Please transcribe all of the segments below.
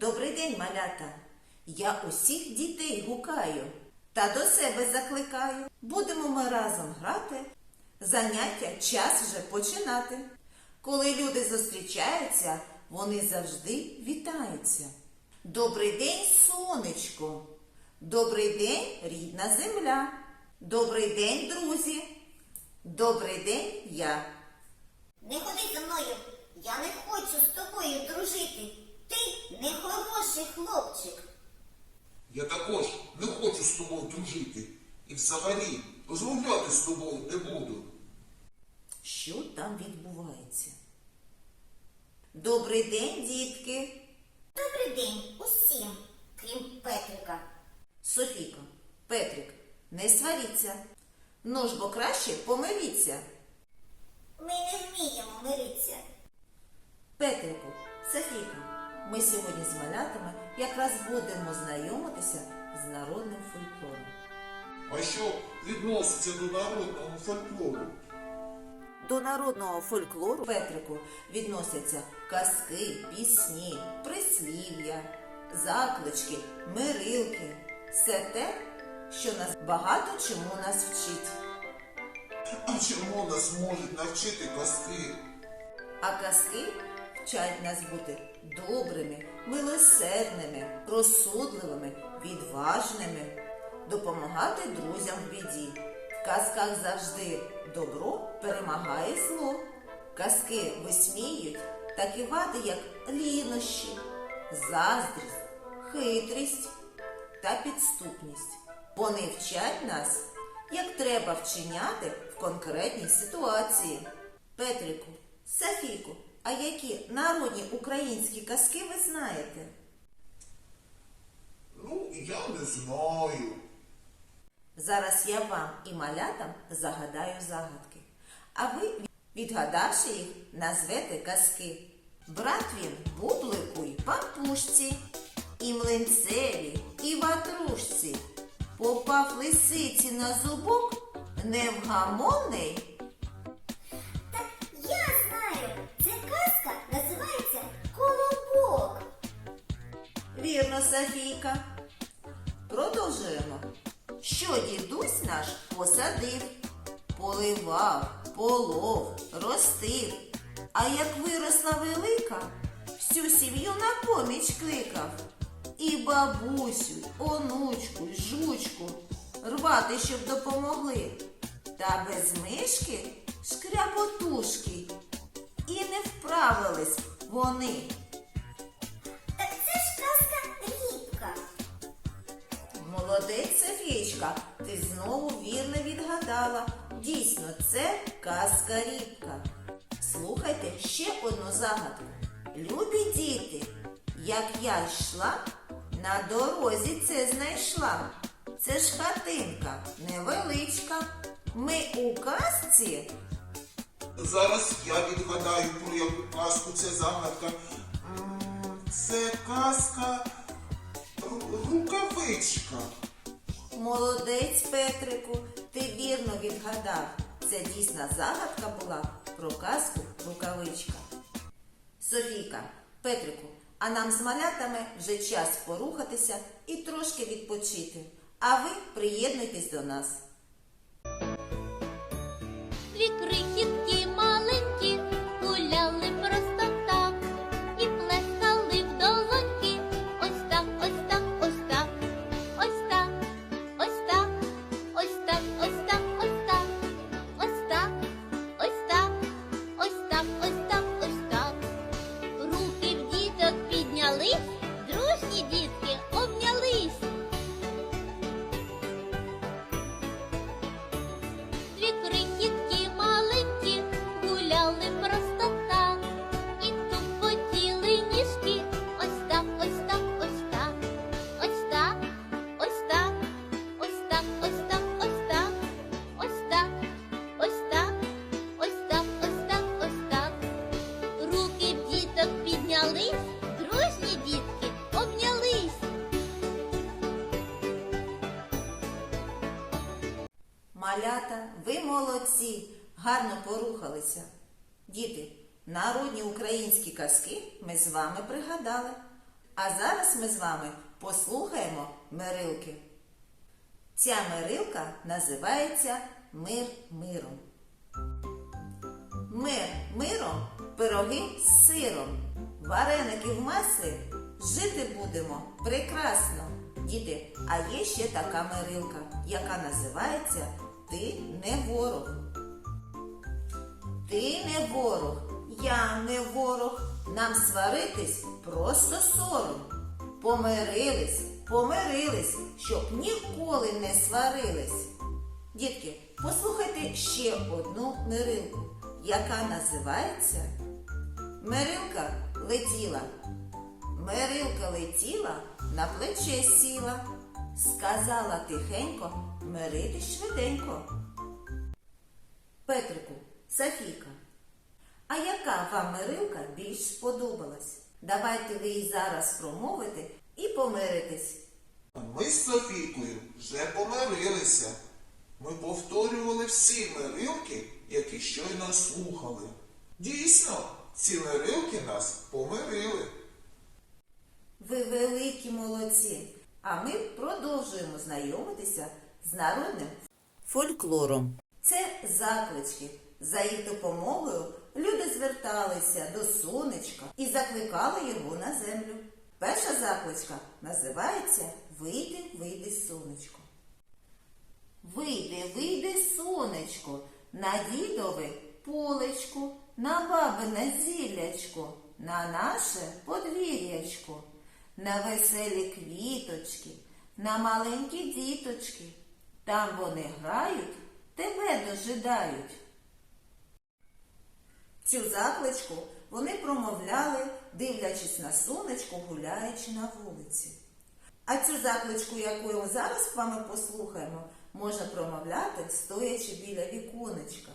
Добрий день, малята! Я усіх дітей гукаю та до себе закликаю. Будемо ми разом грати. Заняття час вже починати. Коли люди зустрічаються, вони завжди вітаються. Добрий день, сонечко! Добрий день, рідна земля! Добрий день, друзі! Добрий день, я! Не ходи за мною, я не хочу з тобою дружити. Ти нехороший хлопчик. Я також не хочу з тобою дружити. І взагалі розмовляти з тобою не буду. Що там відбувається? Добрий день, дітки! Добрий день усім, крім Петрика. Софійко, Петрик, не сваріться. Ну ж бо краще помиріться. Ми не вміємо миритися. Петрику, Софійко, ми сьогодні з малятами якраз будемо знайомитися з народним фольклором. А що відноситься до народного фольклору? До народного фольклору Петрику відносяться казки, пісні, прислів'я, заклички, мирилки. Все те, що нас багато чому нас вчить. А чому нас можуть навчити казки? А казки вчать нас бути добрими, милосердними, розсудливими, відважними, допомагати друзям в біді. В казках завжди добро перемагає зло. Казки висміюють такі вади, як лінощі, заздрість, хитрість та підступність. Вони вчать нас, як треба вчиняти в конкретній ситуації. Петрику, Софійку, а які народні українські казки ви знаєте? Ну, я не знаю. Зараз я вам і малятам загадаю загадки. А ви, відгадавши їх, назвете казки. Брат він бублику й пампушці, і млинцеві, і ватрушці. Попав лисиці на зубок, невгамонний. Полов, ростив. А як виросла велика, всю сім'ю на поміч кликав. І бабусю, онучку, жучку рвати, щоб допомогли. Та без мишки шкряботушки. І не вправились вони. Так це ж казка Рібка. Молодець, Софієчка, ти знову вірно відгадала. Дійсно, це казка рібка. Слухайте ще одну загадку. Любі діти, як я йшла, на дорозі це знайшла. Це ж хатинка невеличка. Ми у казці Зараз я відгадаю, про яку казку це загадка. Це казка рукавичка. Молодець, Петрику, ти вірно відгадав. Це дійсна загадка була про казку рукавичка. Софійка, Петрику, а нам з малятами вже час порухатися і трошки відпочити. А ви приєднуйтесь до нас. Дві молодці, гарно порухалися. Діти, народні українські казки ми з вами пригадали. А зараз ми з вами послухаємо мирилки. Ця мирилка називається Мир миром. Мир миром, пироги з сиром, вареники в маслі. Жити будемо прекрасно. Діти, а є ще така мирилка, яка називається Ти не ворог. Ти не ворог, я не ворог. Нам сваритись просто сором. Помирились, помирились, щоб ніколи не сварились. Дітки, послухайте ще одну мирилку, яка називається Мирилка летіла. Мирилка летіла, на плече сіла, сказала тихенько, миритись швиденько. Петрику, Софійка, а яка вам мирилка більш сподобалась? Давайте ви її зараз промовите і помиритесь. Ми з Софійкою вже помирилися. Ми повторювали всі мирилки, які щойно слухали. Дійсно, ці мирилки нас помирили. Ви великі молодці. А ми продовжуємо знайомитися з народним фольклором. Це заклички. За їх допомогою люди зверталися до сонечка і закликали його на землю. Перша закличка називається Вийди, вийди, сонечко. Вийди, вийди, сонечко, на дідове полечко, на бабине зіллячко, на наше подвір'ячко, на веселі квіточки, на маленькі діточки. Там вони грають, тебе дожидають. Цю закличку вони промовляли, дивлячись на сонечко, гуляючи на вулиці. А цю закличку, яку ми зараз з вами послухаємо, можна промовляти, стоячи біля віконечка.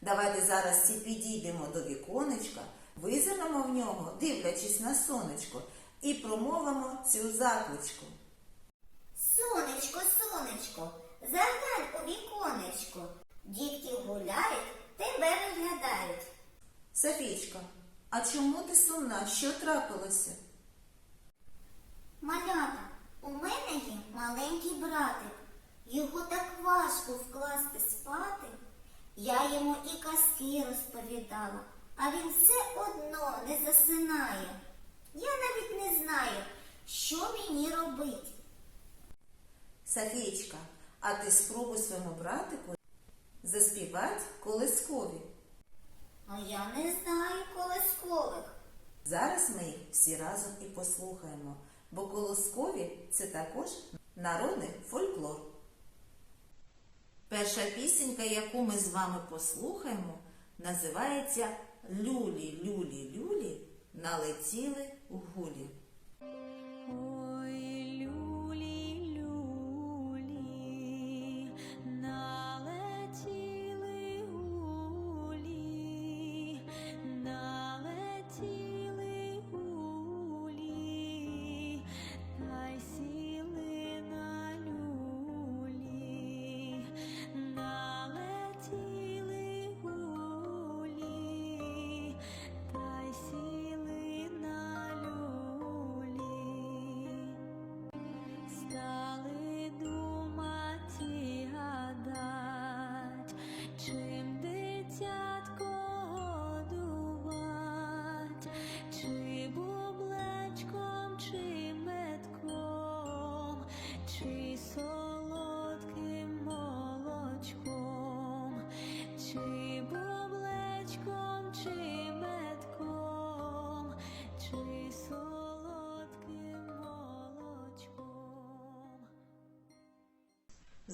Давайте зараз всі підійдемо до віконечка, визирнемо в нього, дивлячись на сонечко, і промовимо цю закличку. Сонечко, сонечко, заглянь у віконечко. Дітки гуляють, тебе виглядають. Софійчка, а чому ти сумна? Що трапилося? Малята, у мене є маленький братик. Його так важко вкласти спати. Я йому і казки розповідала, а він все одно не засинає. Я навіть не знаю, що мені робить. Софійчка, а ти спробуй своєму братику заспівати колискові. А я не знаю колискових. Зараз ми їх всі разом і послухаємо, бо колоскові це також народний фольклор. Перша пісенька, яку ми з вами послухаємо, називається Люлі, люлі, люлі налетіли гулі.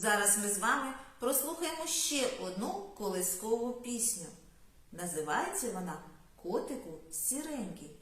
Зараз ми з вами прослухаємо ще одну колискову пісню. Називається вона Котику сіренький.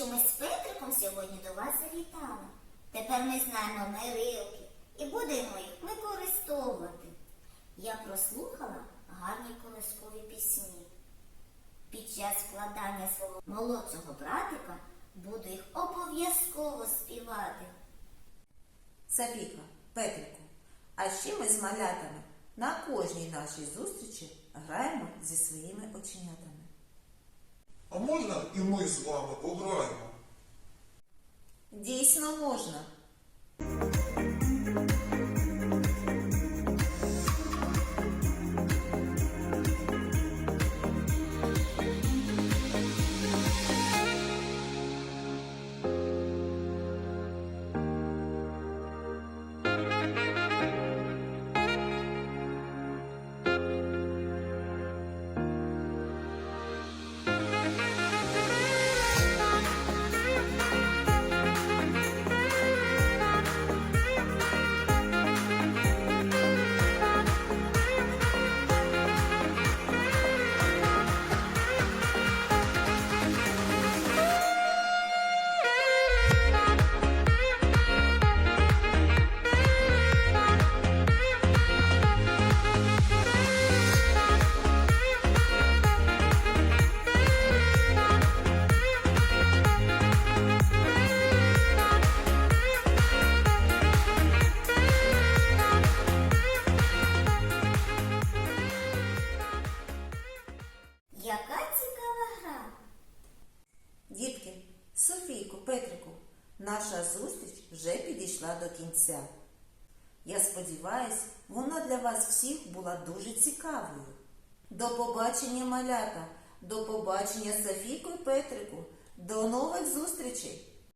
Що ми з Петриком сьогодні до вас завітали. Тепер ми знаємо мирилки і будемо їх використовувати. Я прослухала гарні колискові пісні. Під час вкладання свого молодшого братика буду їх обов'язково співати. Софійка, Петрику, а ще ми з малятами на кожній нашій зустрічі граємо зі своїми оченятами. А можна і ми з вами пограємо? Дійсно можна. Наша зустріч вже підійшла до кінця. Я сподіваюсь, вона для вас всіх була дуже цікавою. До побачення, малята, до побачення Софійку і Петрику. До нових зустрічей!